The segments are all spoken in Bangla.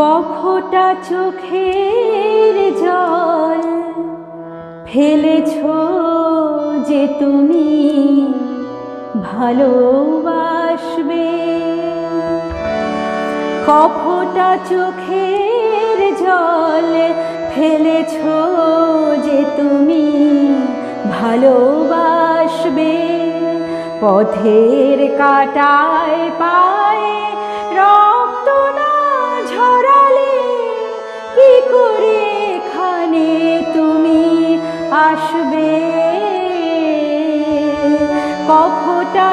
কফটা চোখের জল ফেলেছ যে তুমি ভালোবাসবে? কফটা চোখের জল ফেলেছ যে তুমি ভালোবাসবে? পথের কাটায় পায়ে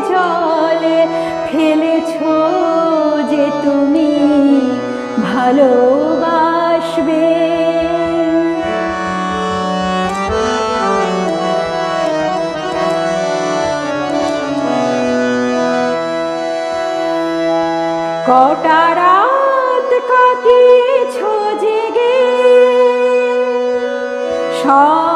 জল ফেলেছ যে তুমি ভালোবাসবে। কটা রাত কাটিয়েছ জেগে? স্বপ্নের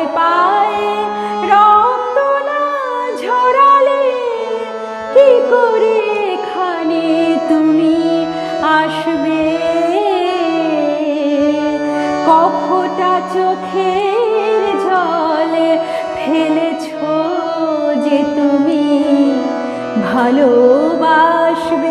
করে এখানে তুমি আসবে? কফটা চোখের জলে ফেলেছ যে তুমি ভালোবাসবে?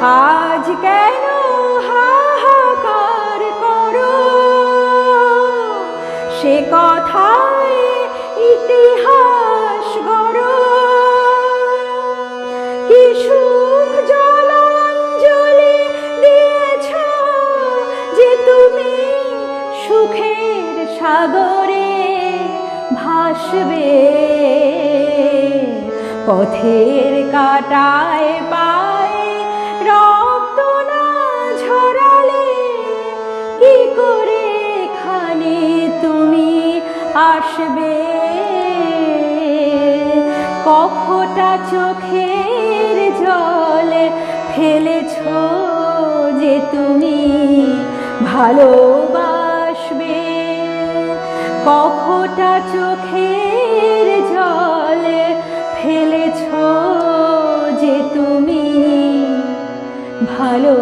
আজ কেন হাহাকার করো? সে কথায় ইতিহাস গড়ো। কি সুখ জলাঞ্জলি দিয়েছ যে তুমি সুখের সাগরে ভাসবে? পথের কাটায় পায়ে এখানে তুমি আসবে? কখটা চোখের জল ফেলেছ যে তুমি ভালোবাসবে? কখটা চোখের জল ফেলেছ যে তুমি ভালো